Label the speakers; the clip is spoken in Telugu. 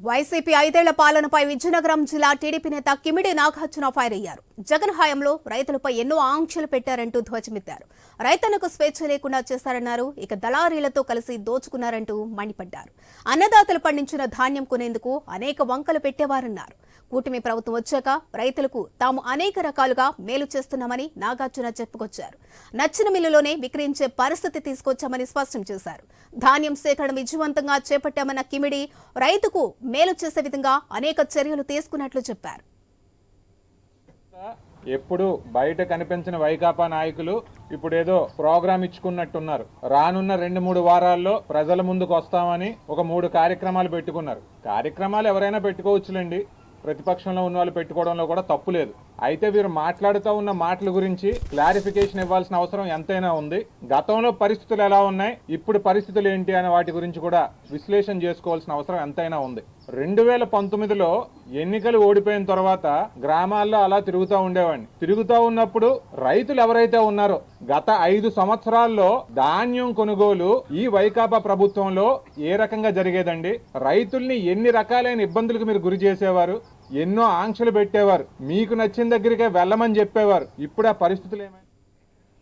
Speaker 1: వైసీపీ ఐదేళ్ళ పాలనపై విజయనగరం జిల్లా టీడీపీ నేత కిమిడి నాగార్జున ఫైర్ అయ్యారు. జగన్ హయాంలో రైతులపై ఎన్నో ఆంక్షలు పెట్టారంటూ ధ్వజమెత్తారు. రైతన్నకు స్వేచ్ఛ లేకుండా చేశారన్నారు ఇక దళారీలతో కలిసి దోచుకున్నారంటూ మండిపడ్డారు. అన్నదాతలు పండించిన ధాన్యం కొనేందుకు అనేక వంకలు పెట్టేవారన్నారు. కూటమి ప్రభుత్వం వచ్చాక రైతులకు తాము అనేక రకాలుగా మేలు చేస్తున్నామని నాగార్జున చెప్పుకొచ్చారు. నచ్చిన మిల్లులోనే విక్రయించే పరిస్థితి తీసుకొచ్చామని స్పష్టం చేశారు. ధాన్యం సేకరణ విజయవంతంగా చేపట్టామన్న కిమిడి రైతుకు మేలు చేసే విధంగా అనేక చర్యలు తీసుకున్నట్లు చెప్పారు.
Speaker 2: ఎప్పుడు బయట కనిపించిన వైకాపా నాయకులు ఇప్పుడు ఏదో ప్రోగ్రామ్ ఇచ్చుకున్నట్టున్నారు. రానున్న రెండు మూడు వారాల్లో ప్రజల ముందుకు వస్తామని ఒక మూడు కార్యక్రమాలు పెట్టుకున్నారు. కార్యక్రమాలు ఎవరైనా పెట్టుకోవచ్చులేండి. ప్రతిపక్షంలో ఉన్న వాళ్ళు పెట్టుకోవడంలో కూడా తప్పు లేదు. అయితే వీరు మాట్లాడుతూ ఉన్న మాటల గురించి క్లారిఫికేషన్ ఇవ్వాల్సిన అవసరం ఎంతైనా ఉంది. గతంలో పరిస్థితులు ఎలా ఉన్నాయి? ఇప్పుడు పరిస్థితులు ఏంటి అనే వాటి గురించి కూడా విశ్లేషణ చేసుకోవాల్సిన అవసరం ఎంతైనా ఉంది. రెండు వేల పంతొమ్మిదిలో ఎన్నికలు ఓడిపోయిన తర్వాత గ్రామాల్లో అలా తిరుగుతూ ఉండేవాడిని. తిరుగుతూ ఉన్నప్పుడు రైతులు ఎవరైతే ఉన్నారో గత ఐదు సంవత్సరాల్లో ధాన్యం కొనుగోలు ఈ వైకాపా ప్రభుత్వంలో ఏ రకంగా జరిగేదండి? రైతుల్ని ఎన్ని రకాలైన ఇబ్బందులకు మీరు గురి చేసేవారు? ఎన్నో ఆంక్షలు పెట్టేవారు. మీకు నచ్చిన దగ్గరికే వెళ్ళమని చెప్పేవారు. ఇప్పుడు ఆ పరిస్థితులు ఏమైనా